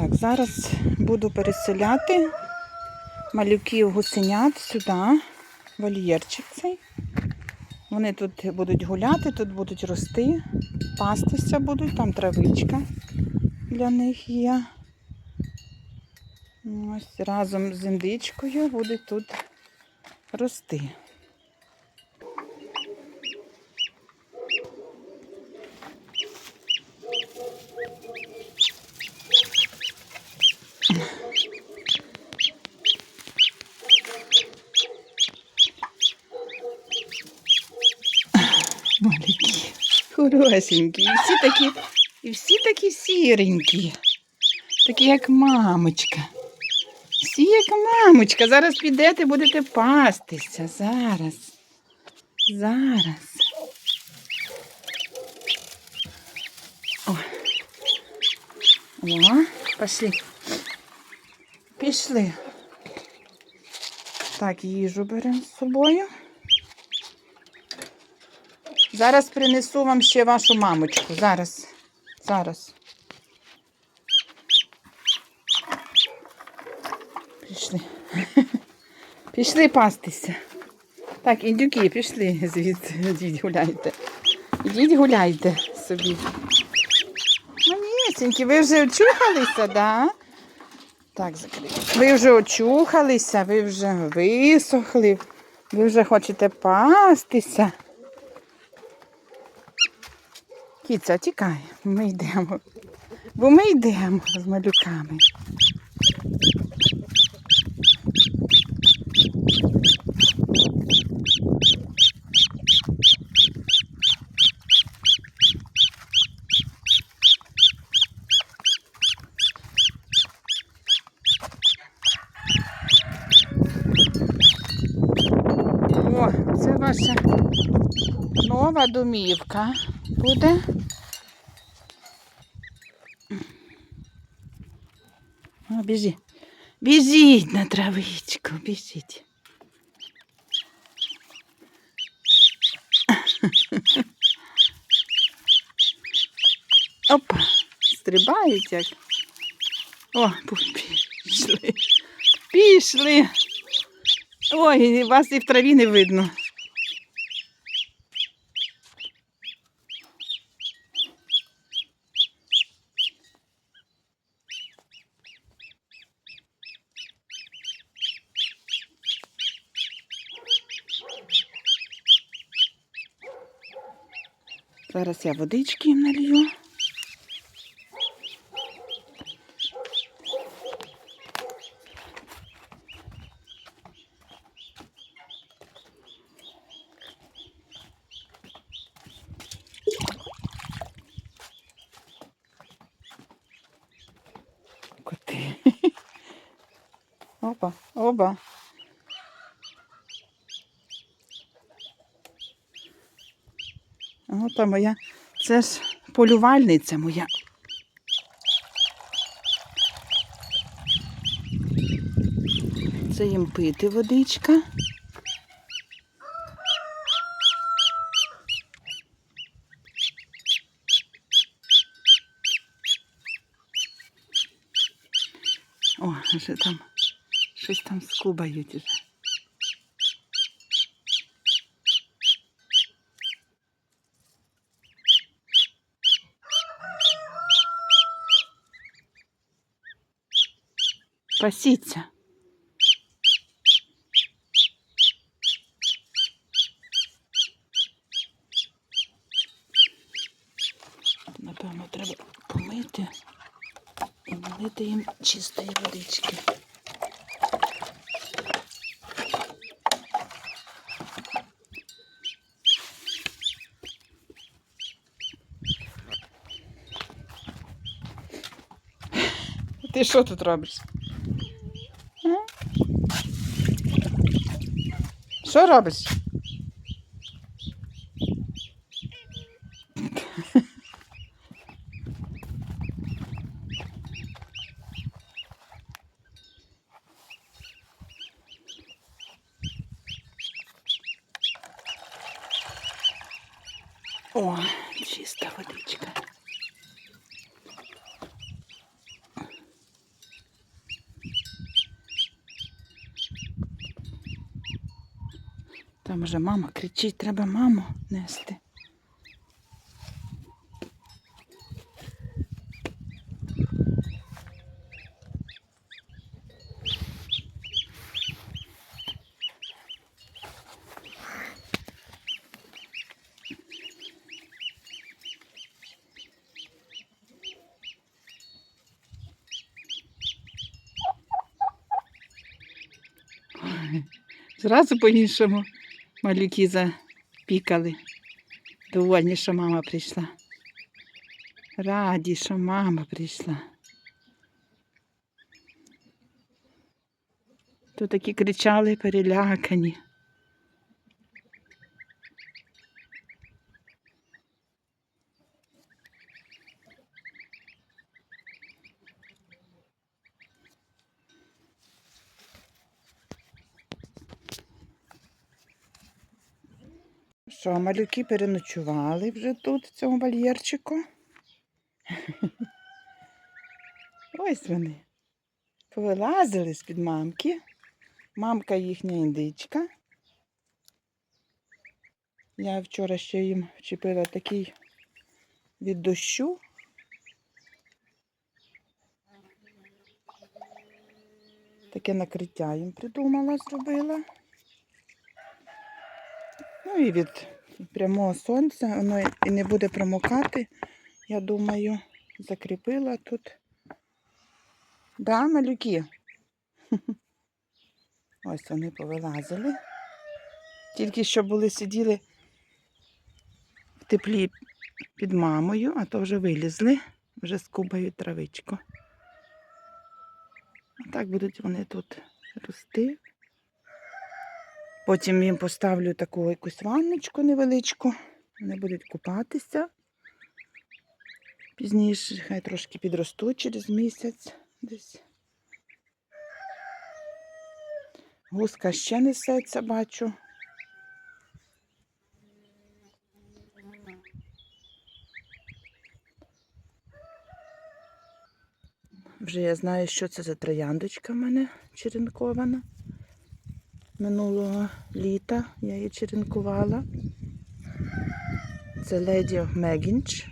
Так, зараз буду переселяти малюків гусенят сюди, вольєрчик цей. Вони тут будуть гуляти, тут будуть рости, пастися будуть, там травичка для них є. Ось разом з індичкою будуть тут рости. Хорошенькі. І всі такі, і всі такі сіренькі. Такі, як мамочка. Всі як мамочка. Зараз підете, будете пастися. Зараз. Зараз. О. О, пішли. Пішли. Так, їжу беремо з собою. Зараз принесу вам ще вашу мамочку. Зараз. Зараз. Пішли. Пішли пастися. Так, індюки, пішли звідси. Ідіть гуляйте. Ідіть гуляйте собі. Манісенькі, ви вже очухалися, да? Так, закрию. Ви вже очухалися, ви вже висохли, ви вже хочете пастися. Кіця, тікай, ми йдемо. Бо ми йдемо з малюками. О, це ваша нова домівка буде. О, біжи. Біжіть на травичку, біжіть. Опа, стрибають як. О, пішли. Пішли. Ой, вас і в траві не видно. Зараз я водички їм налью. Коти. Опа, оба. Опа моя. Це ж полювальниця моя. Це їм пити водичка. О, вже там щось там скубають уже. Пасіться. Напевно, треба помити і налити їм чистої водички. Ти що тут робиш? Що робиш? О, чиста водичка. Там вже мама кричить, треба маму нести. Зразу по-іншому малюки запікали. Довольні, що мама прийшла. Раді, що мама прийшла. Тут такі кричали перелякані. Що, малюки переночували вже тут, в цьому вольєрчику. Ось вони. Повилазили з-під мамки. Мамка їхня індичка. Я вчора ще їм вчепила такий від дощу. Таке накриття їм придумала, зробила. Ну і від прямого сонця воно і не буде промокати. Я думаю, закріпила тут. Да, малюки? Ось вони повилазили. Тільки що були сиділи в теплі під мамою, а то вже вилізли, вже скубають травичку. А так будуть вони тут рости. Потім їм поставлю таку якусь ванночку невеличку. Вони будуть купатися. Пізніше, хай трошки підростуть через місяць десь. Гуска ще несеться, бачу. Вже я знаю, що це за трояндочка в мене черенкована. Минулого літа я її черенкувала. Це леді Мегінч.